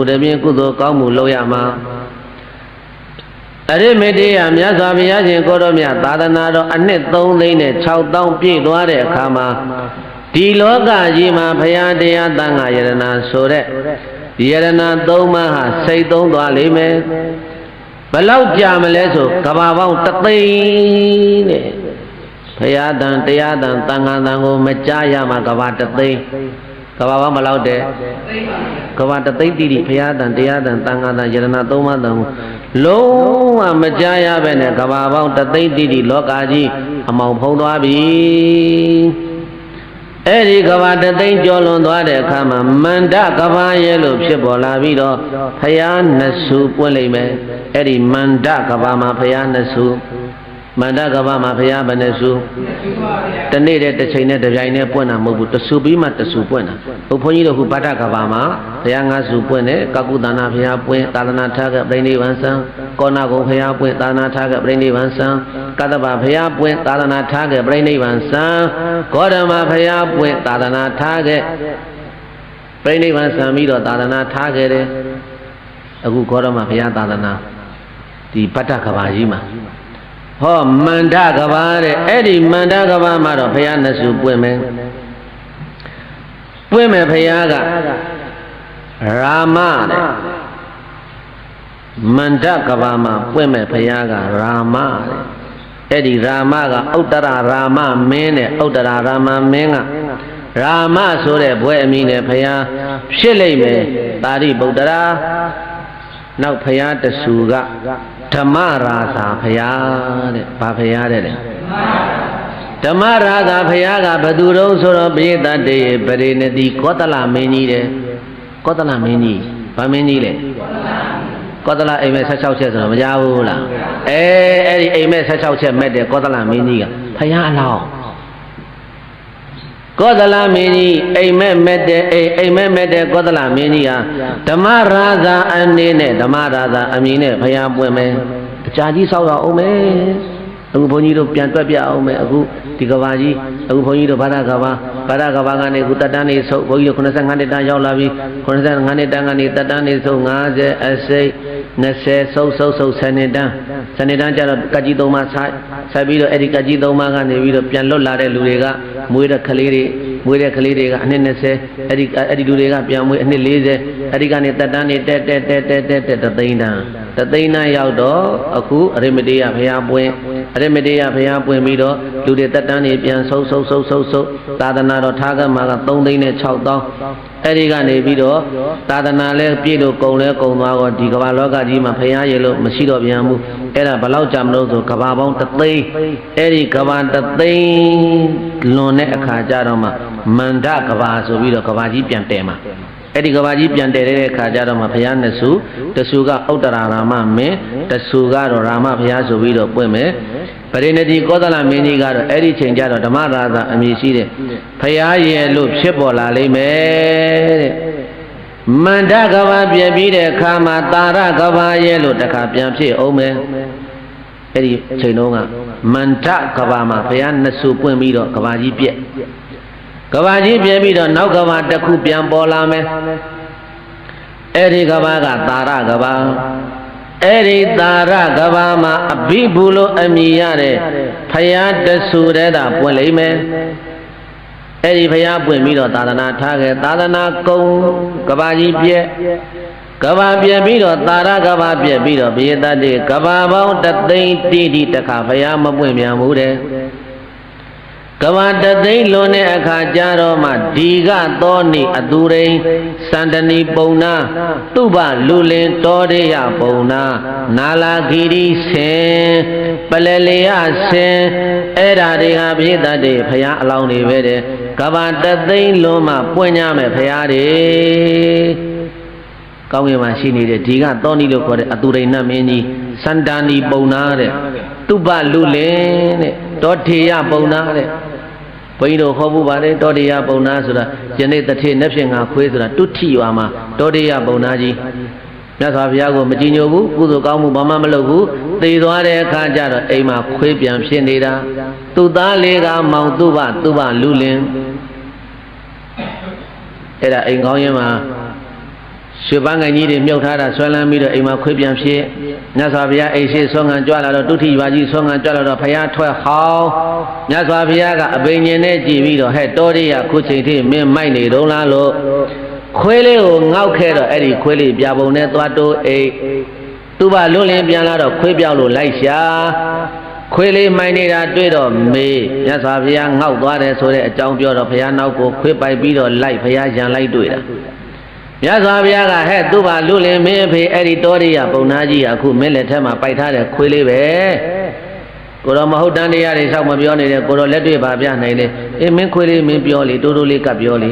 ုတပြင်းကုသိုလ်ကောင်းမှုလုပ်ရမှာအရိမတေယမြတ်စွာဘုရားရှင်ကိုရောမြတ်သာသနာတော်အနှစ်3သိန်းနဲ့6000ပြည့်သွားတဲ့အခါမှာဒီလောကကြီးမှာဘုရားတရားတန်ခါယရနာဆိုတဲ့ယရနာသုံးပါးဟာစိတ်သုံးသွားလိမ့်မယ်ဘလောက်ကြာမလဲဆိုကဘာပေါင်းတသိန်းနဲ့ဘုရားတန်တရားတန်တန်ခါတန်ကိုမကြားရမှာကဘာတသိန်း ကဘာပေါင်းဘလောက်တဲ့ကဘာတသိန်းတိတိဘုရားတန်တရားတန်တန်ခါတန်ယရနာသုံးပါးတန်ကိုလုံးဝမကြားရပဲနဲ့ကဘာပေါင်းတသိန်းတိတိလောကကြီးအမောင်ဖုံးသွားပြီအဲ့ဒီကဘာတသိန်းကျော်လွန်သွားတဲ့အခါမှာမန္တကဘာရဲ့လို့ဖြစ်ပေါ်လာပြီးတော့ဖယားနှစ်ဆူပွင့်လိမ့်မယ်အဲ့ဒီမန္တကဘာမှာဖယားနှစ်ဆူ မန္တကဘာမှာဖယားဘယ်နှစ်ဆူတနေ့တည်းတစ်ချိန်နဲ့တစ်ပြိုင်နဲ့ပွင့်တာမဟုတ်ဘူးတဆူပြီးမှတဆူပွင့်တာဘုဘုန်းကြီးတို့ခုဗတ္တကဘာမှာဖယားငါးဆူပွင့်တယ်ကကုသနာဖယားပွင့်သာသနာထားကပြိဋိဘံဆံကောဏဂုံဖယားပွင့်သာသနာထားကပြိဋိဘံဆံကတ္တဗဖယားပွင့်သာသနာထားကပြိဋိဘံဆံဂေါရမဖယားပွင့်သာသနာထားကပြိဋိဘံဆံပြီးတော့သာသနာထားခဲ့တယ်အခုဂေါရမဖယားသာသနာဒီဗတ္တကဘာကြီးမှာ ဟောမန္တကဘာတဲ့အဲ့ဒီမန္တကဘာမှာတော့ဘုရားနှစ်စုပွင့်မယ်ပွင့်မယ်ဘုရားကရာမတဲ့မန္တကဘာမှာပွင့်မယ်ဘုရားကရာမတဲ့အဲ့ဒီရာမကဥတ္တရရာမမင်းတဲ့ဥတ္တရရာမမင်းကရာမဆိုတဲ့ဘွဲအမိနဲ့ဘုရားဖြစ်လိမ့်မယ်တာရိဗုဒ္ဓရာနောက်ဘုရားတဆူက ဓမ္မရာသာဘုရားတဲ့ဘာဘုရားတဲ့လဲဓမ္မရာသာဘုရားကဘသူတုံးဆိုတော့ပိဋကတေပရိနတိကောသလမင်းကြီးတဲ့ကောသလမင်းကြီးဘာမင်းကြီးလဲကောသလအိမ်မဲ16ချက်ဆိုတော့မကြဘူးလားအဲအဲ့ဒီအိမ်မဲ16ချက်မဲ့တဲ့ကောသလမင်းကြီးကဘုရားအလောင်း ကောသလမင်းကြီးအိမ်မက်မဲ့တဲ့အိမ်အိမ်မက်မဲ့တဲ့ကောသလမင်းကြီးဟာဓမ္မရာဇာအနေနဲ့ဓမ္မရာဇာအမည်နဲ့ဘုရားပွင့်မယ်အကြာကြီးဆောက်ရအောင်မယ်အခုဘုန်းကြီးတို့ပြန်တွက်ပြအောင်မယ်အခုဒီကဘာကြီးအခုဘုန်းကြီးတို့ဘာသာကဘာဘာသာကဘာကနေအခုတက်တန်းနေဆုပ်ဘုန်းကြီးတို့85နှစ်တန်းရောက်လာပြီ85နှစ်တန်းကနေတက်တန်းနေဆုပ်50အစိတ် 20ဆုပ်ဆုပ်ဆုပ်10နှစ်တန်း10နှစ်တန်းကျတော့ကကြီးသုံးပါးဆိုင်ဆက်ပြီးတော့အဲ့ဒီကကြီးသုံးပါးကနေပြီးတော့ပြန်လွတ်လာတဲ့လူတွေကမွေးတဲ့ကလေးတွေမွေးတဲ့ကလေးတွေကအနှစ်20အဲ့ဒီအဲ့ဒီလူတွေကပြန်မွေးအနှစ်40အဲ့ဒီကနေတက်တန်းနေတက်တက်တက်တက်တက်တက်တသိန်းတန်းတသိန်းတန်းရောက်တော့အခုအရိမတေယဘုရားပွင့် အရိမတေယဘုရားပွင့်ပြီးတော့လူတွေတက်တန်းနေပြန်ဆုပ်ဆုပ်ဆုပ်ဆုပ်ဆုပ်သာသနာတော်ထားကမှာက3သိန်းနဲ့6တောင်းအဲ့ဒီကနေပြီးတော့သာသနာလဲပြည့်လို့ကုံလဲကုံသွားတော့ဒီကမ္ဘာလောကကြီးမှာဘုရားရေလို့မရှိတော့ပြန်ဘူးအဲ့ဒါဘယ်လောက်ကြာမလို့ဆိုကဘာပေါင်းတသိန်းအဲ့ဒီကဘာတသိန်းလွန်တဲ့အခါကျတော့မှမန္တကဘာဆိုပြီးတော့ကဘာကြီးပြန်တယ်မှာ အဲ့ဒီကဘာကြီးပြန်တယ်တဲ့အခါကျတော့မှဘုရားနှစ်စုတဆူကဥတ္တရာရာမမင်းတဆူကတော့ရာမဘုရားဆိုပြီးတော့ပွင့်မယ်ပရိနတိကောသလမင်းကြီးကတော့အဲ့ဒီချိန်ကျတော့ဓမ္မရာဇာအမည်ရှိတဲ့ဘုရားရဲ့လို့ဖြစ်ပေါ်လာလိမ့်မယ်တဲ့မန္တကဘာပြည့်ပြီးတဲ့အခါမှာတာရကဘာရဲ့လို့တခါပြန်ဖြစ်အောင်မယ်အဲ့ဒီချိန်တုန်းကမန္တကဘာမှာဘုရားနှစ်ဆူပွင့်ပြီးတော့ကဘာကြီးပြည့် ကဘာကြီးပြည့်ပြီးတော့နောက်ကဘာတစ်ခုပြန်ပေါ်လာမယ်အဲ့ဒီကဘာကတာရကဘာအဲ့ဒီတာရကဘာမှာအဘိဘူးလို့အမည်ရတဲ့ဖယားတဆူတဲ့တာပွင့်လိမ့်မယ်အဲ့ဒီဖယားပွင့်ပြီးတော့သာသနာထားခဲ့သာသနာကုံကဘာကြီးပြည့်ကဘာပြည့်ပြီးတော့တာရကဘာပြည့်ပြီးတော့ဘေတတိကဘာပေါင်းတသိန်းတိတိတခါဖယားမပွင့်ပြန်ဘူးတဲ့ ကဘာတသိန်းလွန်တဲ့အခါကျတော့မှဒီကသောနေအသူရိန်စန္ဒနီပုံနာသူပလူလင်တောရေယပုံနာနာလာခီရီဆင်ပလလေယဆင်အဲ့ဓာတွေကပြိတ္တတွေဖရာအလောင်းတွေပဲတဲ့ကဘာတသိန်းလွန်မှပွင့်ကြမယ်ဖရာတွေကောင်းကင်မှာရှိနေတဲ့ဒီကသောနီလို့ခေါ်တဲ့အသူရိန်နတ်မင်းကြီးစန္ဒာနီပုံနာတဲ့ သူပလူလင်တဲ့တောထေယပုံနာတဲ့ဘုန်းကြီးတို့ဟောဖို့ပါတယ်တောတေယပုံနာဆိုတာယနေ့တထေနဲ့ဖြင့်ငါခွေးဆိုတာတုထိရွာမှာတောတေယပုံနာကြီးမြတ်စွာဘုရားကိုမကြည်ညိုဘူးကုသိုလ်ကောင်းမှုဘာမှမလုပ်ဘူးသေသွားတဲ့အခါကျတော့အိမ်မှာခွေးပြန်ဖြစ်နေတာသူ့သားလေးကမောင်သူ့ဘသူ့ဘလူလင်အဲ့ဒါအိမ်ကောင်းရင်မှာ ရွှေပန်းငယ်ကြီးတွေမြုပ်ထားတာဆွဲလန်းပြီးတော့အိမ်မှာခွေးပြန်ဖြစ်မြတ်စွာဘုရားအိမ်ရှိဆွမ်းငံကြွလာတော့တုထိရွာကြီးဆွမ်းငံကြွလာတော့ဖယားထွက်ဟောင်းမြတ်စွာဘုရားကအဘိညာဉ်နဲ့ကြည်ပြီးတော့ဟဲ့တော်ရရခုချိန်ထိမင်းမိုက်နေတော့လားလို့ခွေးလေးကိုငေါက်ခဲ့တော့အဲ့ဒီခွေးလေးပြပုံနဲ့သွားတိုးအိတ်သူ့ဘာလွတ်လင်းပြန်လာတော့ခွေးပြောက်လို့လိုက်ရှာခွေးလေးမိုင်းနေတာတွေ့တော့မေးမြတ်စွာဘုရားငေါက်သွားတယ်ဆိုတဲ့အကြောင်းပြောတော့ဘုရားနောက်ကိုခွေးပိုက်ပြီးတော့လိုက်ဘုရားရန်လိုက်တွေ့တာ မြတ်စွာဘုရားကဟဲ့သူ့ဘာလူလင်မင်းအဖေအဲ့ဒီတောရိယပုံနာကြီးကအခုမင်းလက်ထက်မှာပိုက်ထားတဲ့ခွေးလေးပဲကိုတော်မဟုတ်တန်တရားတွေလျှောက်မပြောနေတယ်ကိုတော်လက်တွေ့ပါပြနိုင်လေအေးမင်းခွေးလေးမင်းပြောလေတိုးတိုးလေးကပ်ပြောလေ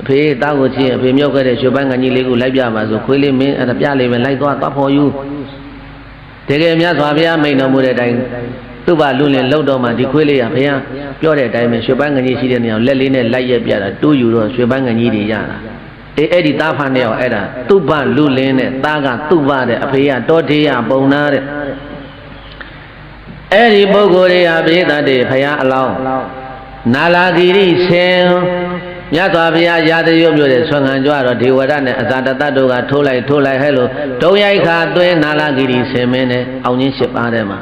အဖေတားကိုချင်းအဖေမြောက်ခဲ့တဲ့ရွှေပန်းကကြီးလေးကိုလိုက်ပြပါဆိုခွေးလေးမင်းအဲ့ဒါပြလေးပဲလိုက်သွားသွားဖို့ယူတကယ်မြတ်စွာဘုရားမိန်တော်မူတဲ့အတိုင်းသူ့ဘာလူလင်လောက်တော့မှဒီခွေးလေးကဘုရားပြောတဲ့အတိုင်းပဲရွှေပန်းကကြီးရှိတဲ့နေရာလက်လေးနဲ့လိုက်ရက်ပြတာတိုးယူတော့ရွှေပန်းကကြီးတွေရတာ အေးအဲ့ဒီသားဖန်တဲ့အောင်အဲ့ဒါသူ့ဘလူလင်းတဲ့သားကသူ့ဘတဲ့အဖေကတောထေးရပုံနာတဲ့အဲ့ဒီပုဂ္ဂိုလ်တွေဟာပိသတ်တွေဖရာအလောင်းနာလာဂိရိဆင်မြတ်စွာဘုရားရာဇရုပ်မျိုးတဲ့ဆွမ်းခံကြွတော့ဒေဝရနဲ့အဇာတတတို့ကထိုးလိုက်ထိုးလိုက်ဟဲ့လို့ဒုံရိုက်ခါသွင်းနာလာဂိရိဆင်မင်းနဲ့အောင်ချင်း၈ပါးထဲမှာ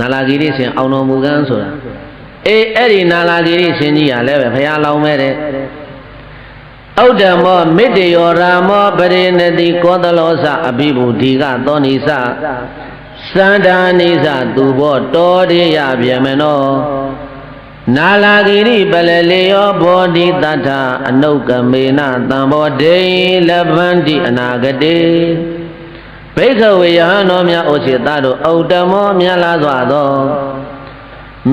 နာလာဂိရိဆင်အောင်တော်မူကန်းဆိုတာအေးအဲ့ဒီနာလာဂိရိဆင်ကြီးကလည်းပဲဖရာလောင်းမဲ့တဲ့ ဩဒ္ဓမောမေတ္တယောရာမောပရိနတိကောသလောစအဘိဗုဒီကသောနိစသန္တာနိစသူဘောတောရိယဗျမနောနာလာဂိရိပလလေယောဘောဓိတထအနုကမေနသံဘောဒိလဗန္တိအနာဂတေဘိက္ခဝေယဟန်တော်များဩစေတတို့ဩတ္တမောမြတ်လာစွာသော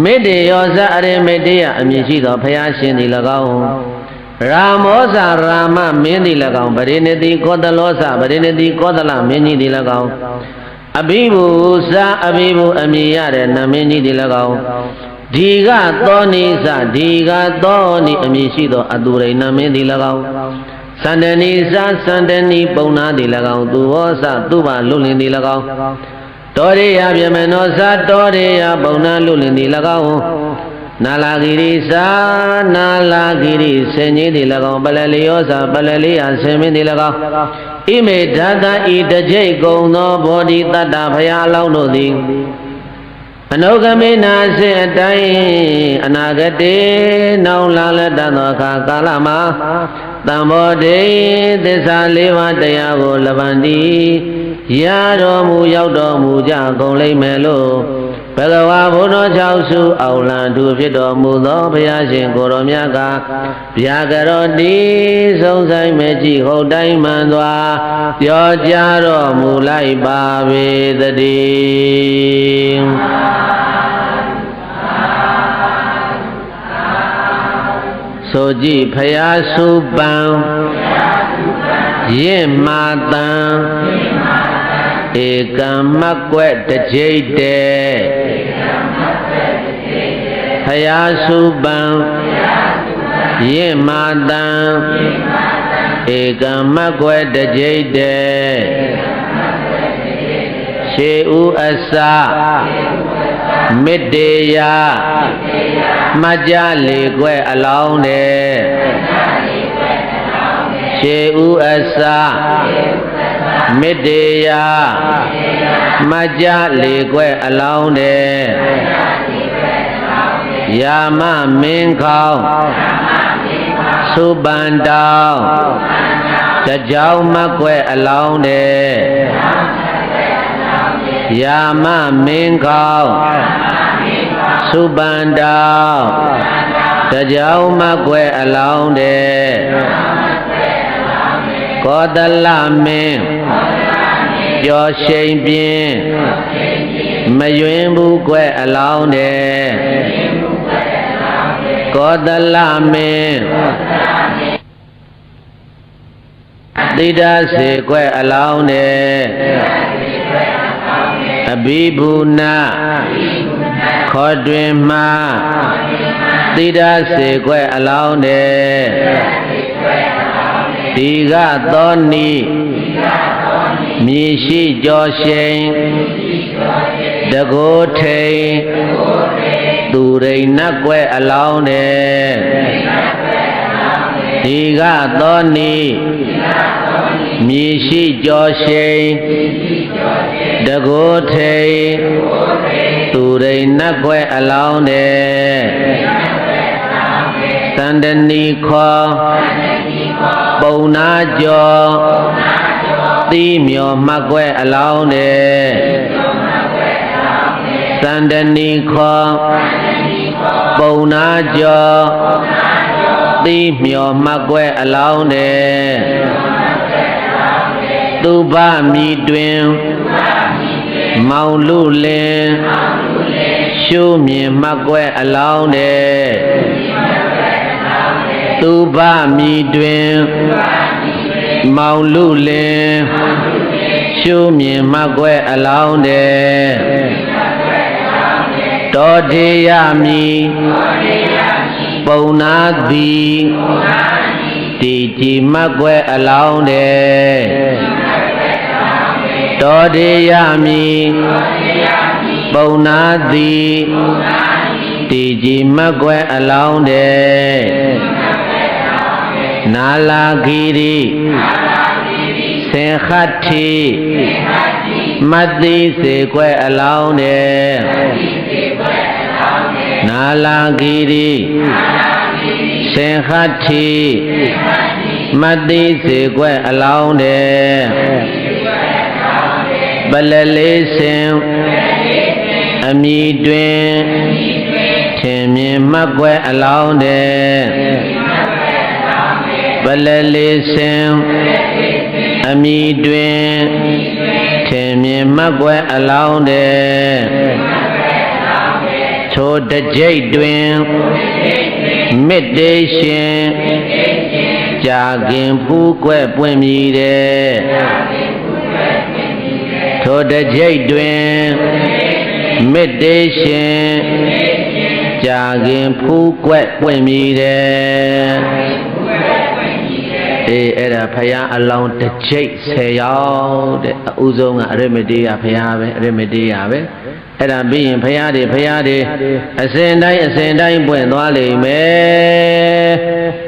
မေတ္တယောဇအရိမေတ္တယအမည်ရှိသောဘုရားရှင်သည်၎င်း ရာမောဇရာမမင်းသည်၎င်းဗရေနတိကောသလောဇဗရေနတိကောသလမင်းကြီးသည်၎င်းအဘိဘူဇအဘိဘူအမည်ရတဲ့နမင်းကြီးသည်၎င်းဒီကသောနိစဒီကသောနိအမည်ရှိသောအတူရိနမင်းသည်၎င်းစန္ဒနိစစန္ဒနိပုံနာသည်၎င်းသူဝောစသူဘလွတ်လင်သည်၎င်းတောရိယပြမနောဇတောရိယပုံနာလွတ်လင်သည်၎င်း နာလာဂိရိသာနာလာဂိရိဆင်ကြီးသည်၎င်းပလလျောသာပလလိယဆင်မင်းသည်၎င်းဣမေဓာတဤတကြိတ်ကုံသောဘောဓိတတ္တဘုရားအလောင်းတို့သည်အနုကမေနာစေအတိုင်းအနာဂတေနောင်လာလက်တသောအခါကာလမှာတံဘောဓိသစ္စာလေးပါးတရားကိုလဗန္တိရတော်မူရောက်တော်မူကြကုန်လိမ့်မယ်လို့ ဘဂဝါဘုရား၆စုအောင်လံသူဖြစ်တော်မူသောဘုရားရှင်ကိုရောမြတ်ကဗျာကရောတိဆုံးဆိုင်မဲ့ကြည့်ဟုတ်တိုင်းမှန်စွာပြောကြားတော်မူလိုက်ပါပေသတည်းဆိုကြည့်ဖယားစုပံရင့်မာတံ ဧကံမကွက်တကြိတ်တဲ့ဖယားစုပံရင့်မာတံဧကံမကွက်တကြိတ်တဲ့ရှေဥအစမေတ္တေယမှတ်ကြလေကွဲအလောင်းတဲ့ရှေဥအစ မေတ္တေယမှတ်ကြလေကွဲအလောင်းတဲ့ယာမမင်းခေါင်းသုပန်တောင်းတကြောင်မကွဲအလောင်းတဲ့ယာမမင်းခေါင်းသုပန်တောင်းတကြောင်မကွဲအလောင်းတဲ့ကောတလမင်း ကျော်ရှိန်ပြင်းမယွင်ဘူးကွဲအလောင်းတဲ့ကောတလမင်းတိဒစေကွဲအလောင်းတဲ့အဘိဘူနာခေါ်တွင်မှတိဒစေကွဲအလောင်းတဲ့ဒီကသောနိ မြေရှိကြောရှိန်တကိုးထိန်သူရိဏကွဲအလောင်းတဲ့ဒီကသောနိမြေရှိကြောရှိန်တကိုးထိန်သူရိန်နတ်ခွဲအလောင်းတဲ့သန္တဏီခောပုံနာကျော် သီးမြော်မှတ်ခွဲအလောင်းတဲ့သန္တဏီခောပုံနာကျော်သီးမြော်မှတ်ခွဲအလောင်းတဲ့သူဘမိတွင်မောင်လူလင်ရှုမြင်မှတ်ကွဲအလောင်းတဲ့သူဘမိတွင် မောင်လူလင်ရှုမြင်မှတ်ကွဲအလောင်းတဲ့တောတေယမိပုံနာသည်တီကြည်မှတ်ကွဲအလောင်းတဲ့တောတေယမိပုံနာသည်တီကြည်မကွယ်အလောင်းတဲ့ နာလာဂီရိသင်္ခတ်တိမတ်တိစေကွယ်အလောင်းတဲ့နာလာဂီရိသင်္ခတ်တိမတ်တိစေကွယ်အလောင်းတဲ့ပလလေးစင်အမိတွင်ထင်မြင်မှတ်ကွယ်အလောင်းတဲ့ ပလလေးစင်အမိတွင်ထင်မြင်မှတ်ကွယ်အလောင်းတဲ့ထိုတကြိတ်တွင်မေတ္တေရှင်ကြာခင်ဖူးကွယ်ပွင့်မြည်တဲ့ထိုတကြိတ်တွင်မေတ္တေရှင်ကြာခင်ဖူးကွက်ပွင့်မြည်တယ် အေးအဲ့ဒါဖယားအလောင်းတစ်ချိတ်10ရောက်တဲ့အဥဆုံးကအရမတေးရဖယားပဲအရမတေးရပဲအဲ့ဒါပြီးရင်ဖယားတွေဖယားတွေအစဉ်တိုင်းအစဉ်တိုင်းပွင့်သွားလိမ့်မယ်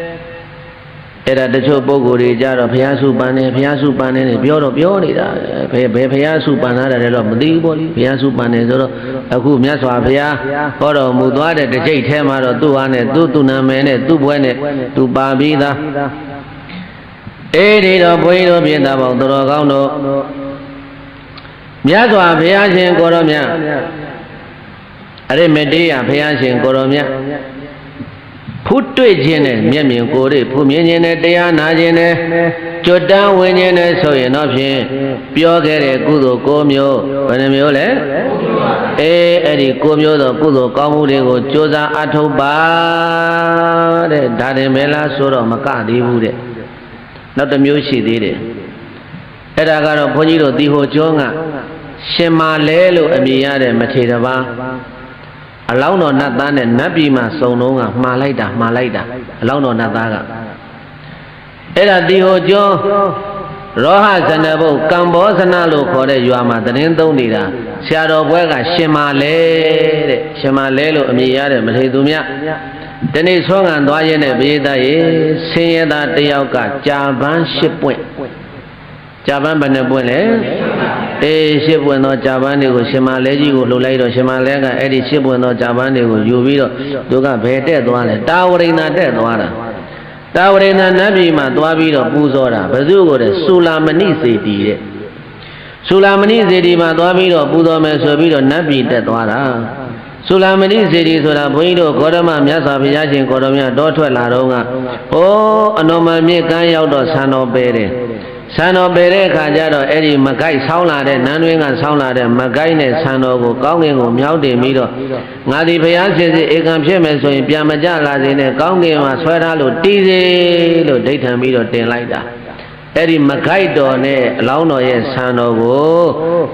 အဲ့ဒါတချို့ပုဂ္ဂိုလ်တွေကြတော့ဘုရားစုပန်နေဘုရားစုပန်နေနဲ့ပြောတော့ပြောနေတာဘယ်ဘယ်ဘုရားစုပန်လာတယ်တော့မသိဘူးပေါ့လေဘုရားစုပန်နေဆိုတော့အခုမြတ်စွာဘုရားဟောတော်မူသွားတဲ့တစ်ကြိတ်ထဲမှာတော့သူ့ဟာနဲ့သူ့သူနာမည်နဲ့သူ့ဘွဲနဲ့သူပါပြီးသား အေးဒီတော့ဘုန်းကြီးတို့ပြင်သားပေါင်းတော်ကောင်းတို့မြတ်စွာဘုရားရှင်ကိုရောမြတ်အရိမတေယဘုရားရှင်ကိုရောမြတ်ဖုတွေ့ခြင်းနဲ့မျက်မြင်ကိုယ်တွေဖုမြင်ခြင်းနဲ့တရားနာခြင်းနဲ့ကြွတန်းဝင်ခြင်းနဲ့ဆိုရင်တော့ဖြင့်ပြောခဲ့တဲ့ကုသိုလ်၉မျိုးဘယ်နှမျိုးလဲအေးအဲ့ဒီ၉မျိုးသောကုသိုလ်ကောင်းမှုတွေကိုကြိုးစားအထောက်ပါတဲ့ဒါတင်မဲလားဆိုတော့မကသေးဘူးတဲ့ နောက်တစ်မျိုးရှိသေးတယ်အဲ့ဒါကတော့ဘုန်းကြီးတို့ဒီဟိုကျောင်းကရှင်မာလဲလို့အမည်ရတဲ့မထေရဘာအလောင်းတော်နတ်သားနဲ့နတ်ပြည်မှာစုံတော့ကမှားလိုက်တာမှားလိုက်တာအလောင်းတော်နတ်သားကအဲ့ဒါဒီဟိုကျောင်းရောဟဇနဘုတ်ကံဘောဇနလို့ခေါ်တဲ့ရွာမှာသတင်းသုံးနေတာဆရာတော်ဘွဲကရှင်မာလဲတဲ့ရှင်မာလဲလို့အမည်ရတဲ့မထေသူမြတ် ဒီနေ့ဆွမ်းခံသွားရင်းနဲ့ဘေးသားရေဆင်းရဲသားတယောက်ကကြာပန်းရှစ်ပွင့်ကြာပန်းဘယ်နှပွင့်လဲအေးရှစ်ပွင့်သောကြာပန်းတွေကိုရှင်မလဲကြီးကိုလှုပ်လိုက်တော့ရှင်မလဲကအဲ့ဒီရှစ်ပွင့်သောကြာပန်းတွေကိုယူပြီးတော့သူကဘယ်တက်သွားလဲတာဝရိဏတက်သွားတာတာဝရိဏနတ်ပြည်မှာသွားပြီးတော့ပူဇော်တာဘယ်သူကိုတဲ့ဆူလာမဏိစေတီတဲ့ဆူလာမဏိစေတီမှာသွားပြီးတော့ပူဇော်မယ်ဆိုပြီးတော့နတ်ပြည်တက်သွားတာ ဆူလာမဏိစေတီဆိုတာဘုန်းကြီးတို့ဂေါရမမြတ်စွာဘုရားရှင်ကိုတော်မြတ်တောထွက်လာတော့ကအိုးအနော်မမြင့်ကမ်းရောက်တော့ဆံတော်ပဲတယ်ဆံတော်ပဲတဲ့အခါကျတော့အဲ့ဒီမကိုက်ဆောင်းလာတဲ့နန်းတွင်းကဆောင်းလာတဲ့မကိုက်နဲ့ဆံတော်ကိုကောင်းကင်ကိုမြောက်တင်ပြီးတော့ငါဒီဘုရားရှင်စီဧကံဖြစ်မယ်ဆိုရင်ပြန်မကြလာစေနဲ့ကောင်းကင်မှာဆွဲထားလို့တီးစေလို့ဒိဋ္ဌံပြီးတော့တင်လိုက်တာ အဲ့ဒီမကိုက်တော်နဲ့အလောင်းတော်ရဲ့ဆံတော်ကို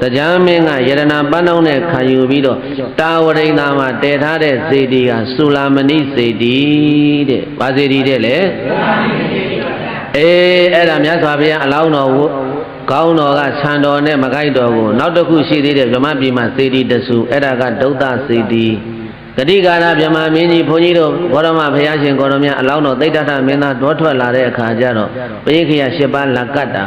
တရားမင်းကယရနာပန်းတော်နဲ့ခံယူပြီးတော့တာဝရိန္ဒာမှာတည်ထားတဲ့စေတီကဆူလာမဏိစေတီတဲ့။ဘာစေတီတဲ့လဲ။အေးအဲ့ဒါမြတ်စွာဘုရားအလောင်းတော်ကိုကောင်းတော်ကဆံတော်နဲ့မကိုက်တော်ကိုနောက်တစ်ခုရှိသေးတယ်ဗြဟ္မပြည်မှာစေတီတဆူအဲ့ဒါကဒုဒ္ဒစေတီဒ ဂတိကာရဗြဟ္မာမင်းကြီးဘုန်းကြီးတို့ဘောရမဘုရားရှင်ကိုရမအလောင်းတော်သိတ္တထမင်းသားတောထွက်လာတဲ့အခါကျတော့ပရိခိယ၈ပါးလက်ကတ်တာ